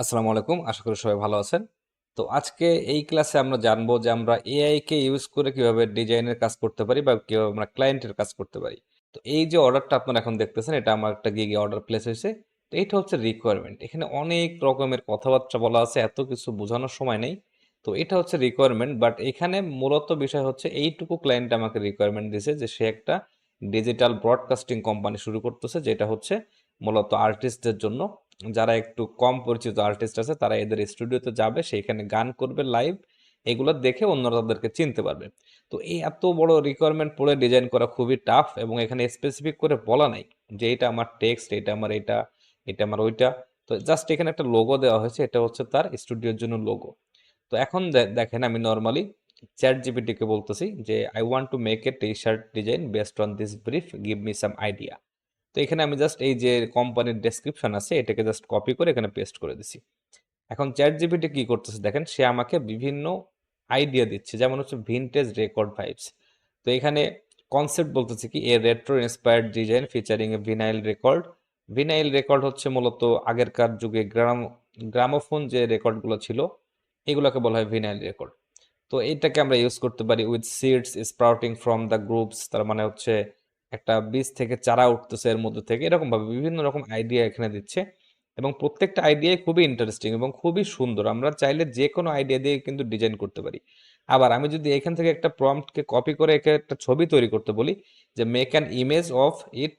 আসসালামু আলাইকুম, আশা করি সবাই ভালো আছেন। তো আজকে এই ক্লাসে আমরা জানব যে আমরা এআই কে ইউজ করে কীভাবে ডিজাইনের কাজ করতে পারি বা কীভাবে আমরা ক্লায়েন্টের কাজ করতে পারি। তো এই যে অর্ডারটা আপনারা এখন দেখতেছেন, এটা আমার একটা গিগে অর্ডার প্লেস হয়েছে। তো এইটা হচ্ছে রিকোয়ারমেন্ট এখানে অনেক রকমের কথাবার্তা বলা আছে, এত কিছু বোঝানোর সময় নেই। তো এটা হচ্ছে রিকোয়ারমেন্ট বাট এখানে মূলত বিষয় হচ্ছে এইটুকু ক্লায়েন্ট আমাকে রিকোয়ারমেন্ট দিয়েছে যে সে একটা ডিজিটাল ব্রডকাস্টিং কোম্পানি শুরু করতেছে, যেটা হচ্ছে মূলত আর্টিস্টদের জন্য। যারা একটু কম পরিচিত আর্টিস্ট আছে, তারা এদের স্টুডিওতে যাবে, সেইখানে গান করবে লাইভ এগুলো দেখে অন্যরা তাদেরকে চিনতে পারবে। তো এই এত বড় রিকোয়ারমেন্ট পড়ে ডিজাইন করা খুবই টাফ এবং এখানে স্পেসিফিক করে বলা নাই যে এটা আমার টেক্সট এটা আমার এটা এটা আমার ওইটা। তো জাস্ট এখানে একটা লোগো দেওয়া হয়েছে, এটা হচ্ছে তার স্টুডিওর জন্য লোগো তো এখন দেখেন আমি নর্মালি চ্যাট জিপিটিকে বলতেছি যে I want to make a T shirt design based on this brief give me some idea তো এখানে আমি জাস্ট এই যে কোম্পানির ডেসক্রিপশন আছে, এটাকে জাস্ট কপি করে এখানে পেস্ট করে দিছি। এখন চ্যাট জিপিটি কি করতেছে দেখেন, সে আমাকে বিভিন্ন আইডিয়া দিচ্ছে, যেমন হচ্ছে ভিনটেজ রেকর্ড ভাইবস তো এখানে কনসেপ্ট বলতেছে কি, a retro inspired design featuring a vinyl record vinyl record হচ্ছে মূলত আগেরকার যুগে গ্রাম, গ্রামোফোন যে রেকর্ডগুলো ছিল, এগুলোকে বলা হয় ভিনাইল রেকর্ড তো এইটাকে আমরা ইউজ করতে পারি with seeds sprouting from the groups তার মানে হচ্ছে একটা বীজ থেকে চারা উঠতেছে এর মধ্যে থেকে। এরকম ভাবে বিভিন্ন রকম আইডিয়া এখানে দিচ্ছে এবং প্রত্যেকটা আইডিয়াই খুবই ইন্টারেস্টিং এবং খুবই সুন্দর। আমরা চাইলে যে কোনো আইডিয়া দিয়ে কিন্তু ডিজাইন করতে পারি। আবার আমি যদি এখান থেকে একটা প্রম্পটকে কপি করে একে একটা ছবি তৈরি করতে বলি যে make an image of it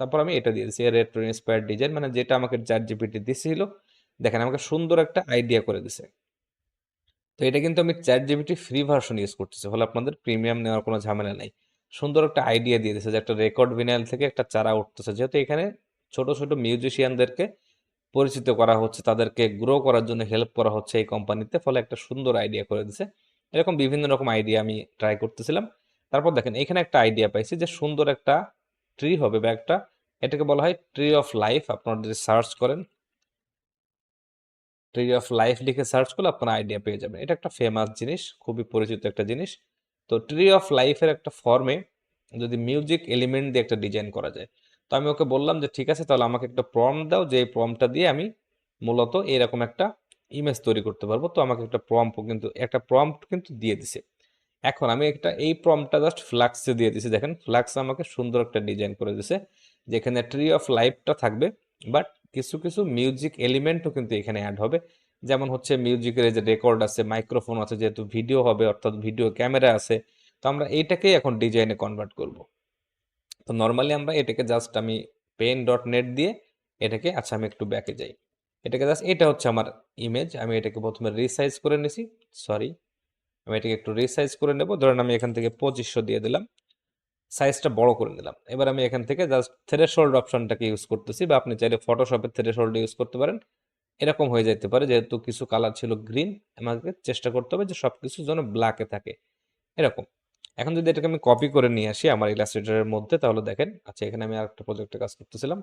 তারপর আমি এটা দিয়ে দিচ্ছি রেট্রো ইন্সপায়ার্ড ডিজাইন মানে যেটা আমাকে চার জিপিটি দিয়েছিল দেখেন আমাকে সুন্দর একটা আইডিয়া করে দিছে। তো এটা কিন্তু আমি chat GPT free version use করতেছি। ফলে আপনাদের প্রিমিয়াম নেওয়ার কোনো ঝামেলা নাই। সুন্দর একটা আইডিয়া দিয়ে দিয়েছে যে একটা রেকর্ড ভিনাইল থেকে একটা চারা উঠতেছে। যেহেতু এখানে ছোট ছোট মিউজিশিয়ানদেরকে পরিচিত করা হচ্ছে, তাদেরকে গ্রো করার জন্য হেল্প করা হচ্ছে এই কোম্পানিতে ফলে একটা সুন্দর আইডিয়া করে দিছে। এরকম বিভিন্ন রকম আইডিয়া আমি ট্রাই করতেছিলাম। তারপর দেখেন, এখানে একটা আইডিয়া পাইছি যে সুন্দর একটা ট্রি হবে বা একটা, এটাকে বলা হয় ট্রি অফ লাইফ আপনারা যদি সার্চ করেন ট্রি অফ লাইফ লিখে সার্চ করলে আপনারা আইডিয়া পেয়ে যাবেন। এটা একটা ফেমাস জিনিস, খুবই পরিচিত একটা জিনিস। তো ট্রি অফ লাইফের একটা ফর্মে যদি মিউজিক এলিমেন্ট দিয়ে একটা ডিজাইন করা যায়। তো আমি ওকে বললাম যে, ঠিক আছে, তাহলে আমাকে একটা প্রম দাও, যে এই প্রমটা দিয়ে আমি মূলত এরকম একটা ইমেজ তৈরি করতে পারব। তো আমাকে একটা প্রম্প কিন্তু, একটা প্রম্পট কিন্তু দিয়ে দিছে। এখন আমি একটা, এই প্রম্পটটা জাস্ট ফ্লাক্সে দিয়ে দিছি। দেখেন ফ্লাক্স আমাকে সুন্দর একটা ডিজাইন করে দিছে, যেখানে ট্রি অফ লাইফটা থাকবে বাট কিছু কিছু মিউজিক এলিমেন্টও কিন্তু এখানে অ্যাড হবে। যেমন হচ্ছে মিউজিকের যে রেকর্ড আছে মাইক্রোফোন আছে, যেহেতু ভিডিও হবে, অর্থাৎ ভিডিও ক্যামেরা আছে, তো আমরা এইটাকেই এখন ডিজাইনে কনভার্ট করব। তো নর্মালি আমরা এটাকে জাস্ট আমি পেন ডট নেট দিয়ে এটাকে আচ্ছা আমি একটু ব্যাকে যাই। এটাকে জাস্ট এটা হচ্ছে আমার ইমেজ আমি এটাকে প্রথমে রিসাইজ করে নিছি সরি আমি এটাকে একটু রিসাইজ করে নেব। ধরেন আমি এখান থেকে পঁচিশশো দিয়ে দিলাম সাইজটা বড় করে নিলাম। এবার আমি এখান থেকে জাস্ট থ্রেশহোল্ড অপশনটাকে ইউজ করতেছি, বা আপনি চাইলে ফটোশপের থ্রেশহোল্ড ইউজ করতে পারেন। এরকম হয়ে যেতে পারে। যেহেতু কিছু কালার ছিল গ্রিন আমাকে চেষ্টা করতে হবে যে সব কিছু যেন ব্ল্যাকে থাকে। এরকম। এখন যদি এটাকে আমি কপি করে নিয়ে আসি আমার ইলাস্ট্রেটরের মধ্যে, তাহলে দেখেন আচ্ছা এখানে আমি আরেকটা প্রজেক্টে কাজ করতেছিলাম।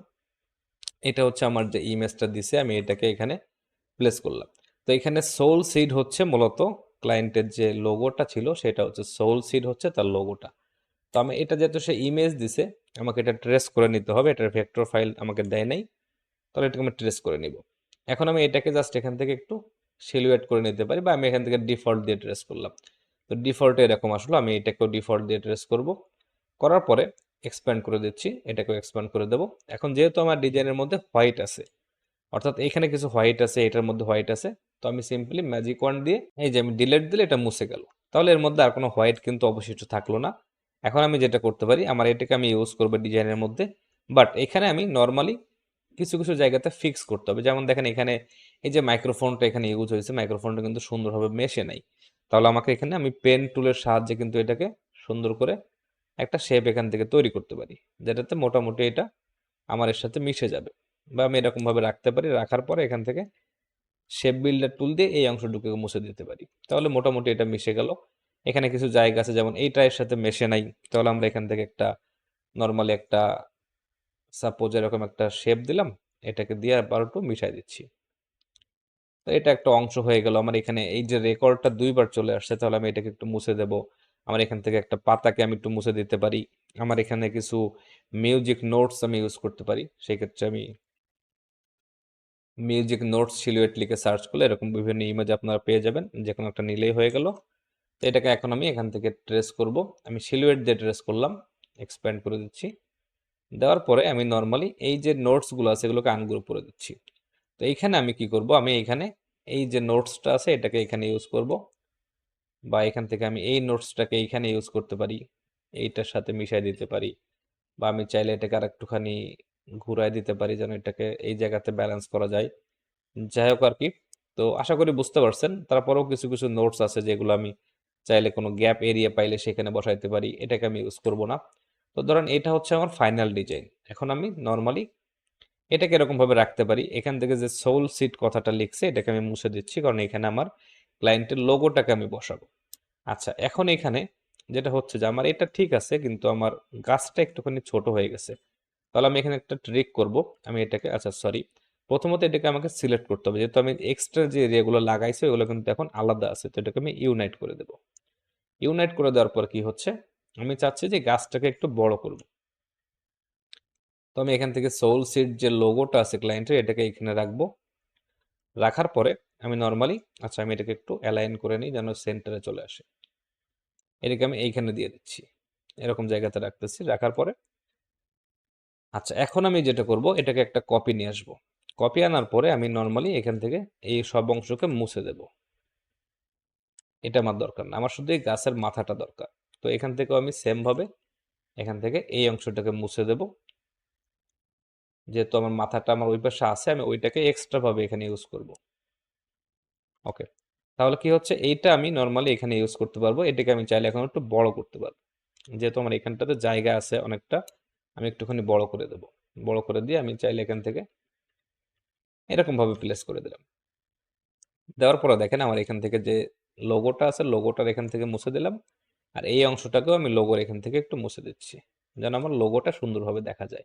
এটা হচ্ছে আমার যে ইমেজটা দিছে, আমি এটাকে এখানে প্লেস করলাম। তো এখানে সোল সিড হচ্ছে মূলত ক্লায়েন্টের যে লোগোটা ছিল, সেটা হচ্ছে সোল সিড হচ্ছে তার লোগোটা তো আমি এটা যেহেতু সে ইমেজ দিছে, আমাকে এটা ট্রেস করে নিতে হবে, এটার ভেক্টর ফাইল আমাকে দেয় নাই, তাহলে এটাকে আমি ট্রেস করে নিব। এখন আমি এটাকে জাস্ট এখান থেকে একটু সিলুয়েট করে নিতে পারি বা আমি এখান থেকে ডিফল্ট দিয়ে ট্রেস করলাম। তো ডিফল্ট এরকম আসলো, আমি এটাকেও ডিফল্ট দিয়ে ট্রেস করব। করার পরে এক্সপ্যান্ড করে দিচ্ছি, এটাকেও এক্সপ্যান্ড করে দেবো। এখন যেহেতু আমার ডিজাইনের মধ্যে হোয়াইট আছে, অর্থাৎ এখানে কিছু হোয়াইট আছে, এটার মধ্যে হোয়াইট আছে, তো আমি সিম্পলি ম্যাজিক ওয়ান দিয়ে, এই যে আমি ডিলেট দিলে এটা মুছে গেল। তাহলে এর মধ্যে আর কোনো হোয়াইট কিন্তু অবশিষ্ট থাকল না। এখন আমি যেটা করতে পারি, আমার এটাকে আমি ইউজ করব ডিজাইনের মধ্যে বাট এখানে আমি নর্মালি কিছু কিছু জায়গাতে ফিক্স করতে হবে। যেমন দেখেন এখানে এই যে মাইক্রোফোনটা এখানে ইউজ হয়েছে মাইক্রোফোনটা কিন্তু সুন্দরভাবে মেশে নাই। তাহলে আমাকে এখানে আমি পেন টুলের সাহায্যে কিন্তু এটাকে সুন্দর করে একটা শেপ এখান থেকে তৈরি করতে পারি, যেটাতে মোটামুটি এটা আমার এর সাথে মিশে যাবে বা আমি এরকমভাবে রাখতে পারি। রাখার পরে এখান থেকে শেপ বিল্ডার টুল দিয়ে এই অংশটুকু মুছে দিতে পারি। তাহলে মোটামুটি এটা মিশে গেল। এখানে কিছু জায়গা আছে, যেমন এইটা এর সাথে মেশে নাই। তাহলে আমরা এখান থেকে একটা নর্মালি একটা সাপোজ এরকম একটা শেপ দিলাম, এটাকে দিয়ে আবার একটু মিশাই দিচ্ছি। তো এটা একটা অংশ হয়ে গেল। আমার এখানে এই যে রেকর্ডটা দুইবার চলে আসছে, তাহলে আমি এটাকে একটু মুছে দেব। আমার এখান থেকে একটা পাতাকে আমি একটু মুছে দিতে পারি। আমার এখানে কিছু মিউজিক নোটস আমি ইউজ করতে পারি। সেই ক্ষেত্রে আমি মিউজিক নোটস সিলুয়েট লিখে সার্চ করলে এরকম বিভিন্ন ইমেজ আপনারা পেয়ে যাবেন। যে কোনো একটা নিলেই হয়ে গেল। তো এটাকে এখন আমি এখান থেকে ট্রেস করব। আমি সিলুয়েট দিয়ে ট্রেস করলাম। এক্সপ্যান্ড করে দিচ্ছি। দেওয়ার পরে আমি নর্মালি এই যে নোটসগুলো আছে, এগুলোকে আনগ্রুপ করে দিচ্ছি। তো এইখানে আমি কি করব? আমি এইখানে এই যে নোটসটা আছে, এটাকে এখানে ইউজ করব। বা এখান থেকে আমি এই নোটসটাকে এইখানে ইউজ করতে পারি, এইটার সাথে মিশাই দিতে পারি। বা আমি চাইলে এটাকে আর একটুখানি ঘুরাই দিতে পারি, যেন এটাকে এই জায়গাতে ব্যালেন্স করা যায়। যাই হোক আর কি, তো আশা করি বুঝতে পারছেন। তারপরেও কিছু কিছু নোটস আছে যেগুলো আমি চাইলে কোনো গ্যাপ এরিয়া পাইলে সেখানে বসাইতে পারি, এটাকে আমি ইউজ করব না। তো ধরেন এটা হচ্ছে আমার ফাইনাল ডিজাইন এখন আমি নর্মালি এটাকে এরকমভাবে রাখতে পারি। এখান থেকে যে সোল সিট কথাটা লিখছে, এটাকে আমি মুছে দিচ্ছি কারণ এখানে আমার ক্লায়েন্টের লোগোটাকে আমি বসাবো। আচ্ছা এখন এখানে যেটা হচ্ছে যে আমার এটা ঠিক আছে, কিন্তু আমার গাছটা একটুখানি ছোট হয়ে গেছে। তাহলে আমি এখানে একটা ট্রিক করব। আমি এটাকে আচ্ছা সরি প্রথমত এটাকে আমাকে সিলেক্ট করতে হবে। যেহেতু আমি এক্সট্রা যে এরিয়াগুলো লাগাইছি, ওগুলো কিন্তু এখন আলাদা আছে। তো এটাকে আমি ইউনাইট করে দেব। ইউনাইট করে দেওয়ার পর কি হচ্ছে? আমি চাচ্ছি যে গাছটাকে একটু বড় করব। তো আমি এখান থেকে সোল সিট যে লোগোটা আছে ক্লায়েন্টের এটাকে এখানে রাখব। রাখার পরে আমি নর্মালি আচ্ছা আমি এটাকে একটু অ্যালাইন করে নিই যেন সেন্টারে চলে আসে। এটাকে আমি এইখানে দিয়ে দিচ্ছি। এরকম জায়গাতে রাখতেছি। রাখার পরে আচ্ছা এখন আমি যেটা করব, এটাকে একটা কপি নিয়ে আসব। কপি আনার পরে আমি নর্মালি এখান থেকে এই সব অংশকে মুছে দেব। এটা আমার দরকার না। আমার শুধু এই গাছের মাথাটা দরকার। তো এখান থেকেও আমি সেম ভাবে এখান থেকে এই অংশটাকে মুছে দেব। যেহেতু আমার মাথাটা আমার ওই পাশে আছে, আমি ওইটাকে এক্সট্রা ভাবে এখানে ইউজ করব। ওকে তাহলে কি হচ্ছে? এইটা আমি নর্মালি এখানে ইউজ করতে পারব। এটাকে আমি চাইলে এখন একটু বড় করতে পারব। যেহেতু আমার এখানটাতে জায়গা আছে অনেকটা, আমি একটুখানি বড় করে দেব। বড় করে দিয়ে আমি চাইলে এখান থেকে এরকম ভাবে প্লেস করে দিলাম। দেওয়ার পরে দেখেন আমার এখান থেকে যে লোগোটা আছে লোগোটার এখান থেকে মুছে দিলাম। আর এই অংশটাকেও আমি লোগোর এখান থেকে একটু মুছে দিচ্ছি, যেন আমার লোগোটা সুন্দরভাবে দেখা যায়।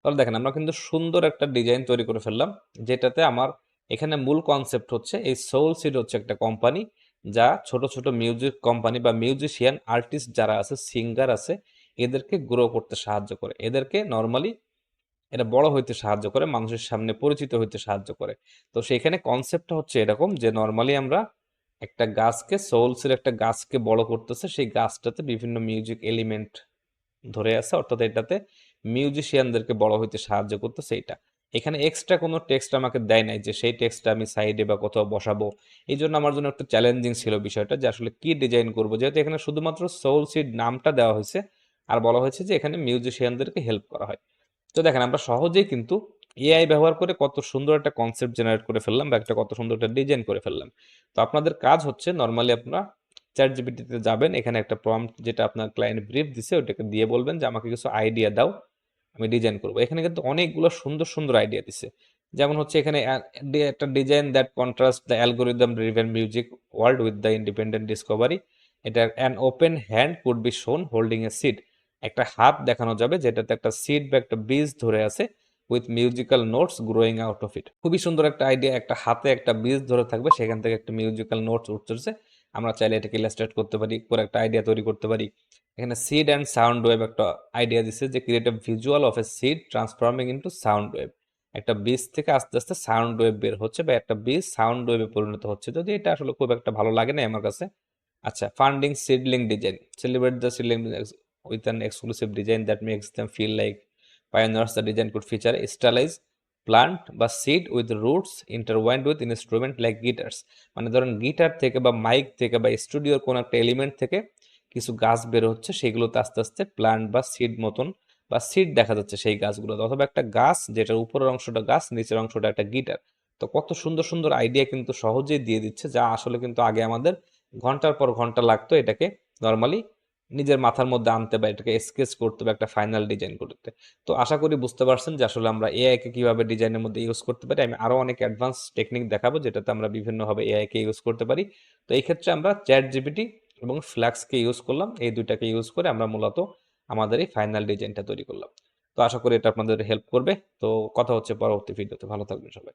তাহলে দেখেন আমরা কিন্তু সুন্দর একটা ডিজাইন তৈরি করে ফেললাম, যেটাতে আমার এখানে মূল কনসেপ্ট হচ্ছে এই সোল সিড হচ্ছে একটা কোম্পানি যা ছোট ছোট মিউজিক কোম্পানি বা মিউজিশিয়ান আর্টিস্ট যারা আছে সিঙ্গার আছে, এদেরকে গ্রো করতে সাহায্য করে। এদেরকে নর্মালি এটা বড় হইতে সাহায্য করে, মানুষের সামনে পরিচিত হইতে সাহায্য করে। তো সেখানে কনসেপ্টটা হচ্ছে এরকম যে নর্মালি আমরা একটা গাছকে সোলসের একটা গাছকে বড় করতেছে, সেই গাছটাতে বিভিন্ন মিউজিক এলিমেন্ট ধরে আছে, অর্থাৎ এটাতে মিউজিশিয়ানদেরকে বড় হইতে সাহায্য করতেছে এটা এখানে এক্সট্রা কোনো টেক্সট আমাকে দেয় নাই যে সেই টেক্সটটা আমি সাইডে বা কোথাও বসাবো। এই জন্য আমার জন্য একটু চ্যালেঞ্জিং ছিল বিষয়টা যে আসলে কি ডিজাইন করব? যেহেতু এখানে শুধুমাত্র সোল সিড নামটা দেওয়া হয়েছে, আর বলা হয়েছে যে এখানে মিউজিশিয়ানদেরকে হেল্প করা হয়। তো দেখেন, আমরা সহজেই কিন্তু এআই ব্যবহার করে কত সুন্দর একটা কনসেপ্ট জেনারেট করে ফেললাম বা একটা কত সুন্দর একটা ডিজাইন করে ফেললাম। তো আপনাদের কাজ হচ্ছে নর্মালি আপনারা চ্যাট জিপিটিতে যাবেন, এখানে একটা প্রম্পট যেটা আপনার ক্লায়েন্ট ব্রিফ দিছে ওটাকে দিয়ে বলবেন যে, আমাকে কিছু আইডিয়া দাও, আমি ডিজাইন করব। এখানে কিন্তু অনেকগুলো সুন্দর সুন্দর আইডিয়া দিছে। যেমন হচ্ছে এখানে একটা design that contrast the algorithm driven music world with the independent discovery এটা an open hand could be shown holding a seat একটা হাত দেখানো যাবে, যেটাতে একটা সিড বা একটা বীজ ধরে আছে। With musical notes growing out of it খুবই সুন্দর একটা আইডিয়া একটা হাতে একটা বীজ ধরে থাকবে, সেখান থেকে একটা মিউজিক্যাল নোটস উঠতেছে আমরা চাইলে এটাকে ইলাস্ট্রেট করতে পারি করে একটা আইডিয়া তৈরি করতে পারি। এখানে সিড অ্যান্ড সাউন্ড ওয়েভ একটা আইডিয়া দিচ্ছে যে create a visual of a seed transforming into sound wave একটা বীজ থেকে আস্তে আস্তে সাউন্ড ওয়েভ বের হচ্ছে বা একটা বীজ সাউন্ড ওয়েভে পরিণত হচ্ছে। যদি এটা আসলে খুব একটা ভালো লাগে না আমার কাছে আচ্ছা funding seedling design celebrate the seedling with an exclusive design that makes them feel like pioneers. The design could feature stylized plant বা seed with roots intertwined with instrument like guitars মানে ধরেন গিটার থেকে বা mic থেকে বা স্টুডিওর কোনো একটা এলিমেন্ট থেকে কিছু গাছ বের হচ্ছে, সেগুলোতে আস্তে আস্তে প্লান্ট বা সিড মতন বা সিড দেখা যাচ্ছে সেই গাছগুলো অথবা একটা গাছ যেটার উপরের অংশটা গাছ, নিচের অংশটা একটা গিটার তো কত সুন্দর সুন্দর আইডিয়া কিন্তু সহজেই দিয়ে দিচ্ছে, যা আসলে কিন্তু আগে আমাদের ঘণ্টার পর ঘণ্টা লাগতো এটাকে নর্মালি নিজের মাথার মধ্যে আনতে বা এটাকে স্কেচ করতে বা একটা ফাইনাল ডিজাইন করতে। তো আশা করি বুঝতে পারছেন যে আসলে আমরা এআই কে কীভাবে ডিজাইনের মধ্যে ইউজ করতে পারি। আমি আরও অনেক অ্যাডভান্স টেকনিক দেখাবো যেটাতে আমরা বিভিন্নভাবে এআইকে ইউজ করতে পারি। তো এই ক্ষেত্রে আমরা চ্যাট জিপিটি এবং ফ্ল্যাক্সকে ইউজ করলাম। এই দুইটাকে ইউজ করে আমরা মূলত আমাদের এই ফাইনাল ডিজাইনটা তৈরি করলাম। তো আশা করি এটা আপনাদের হেল্প করবে। তো কথা হচ্ছে পরবর্তী ভিডিওতে ভালো থাকবেন সবাই।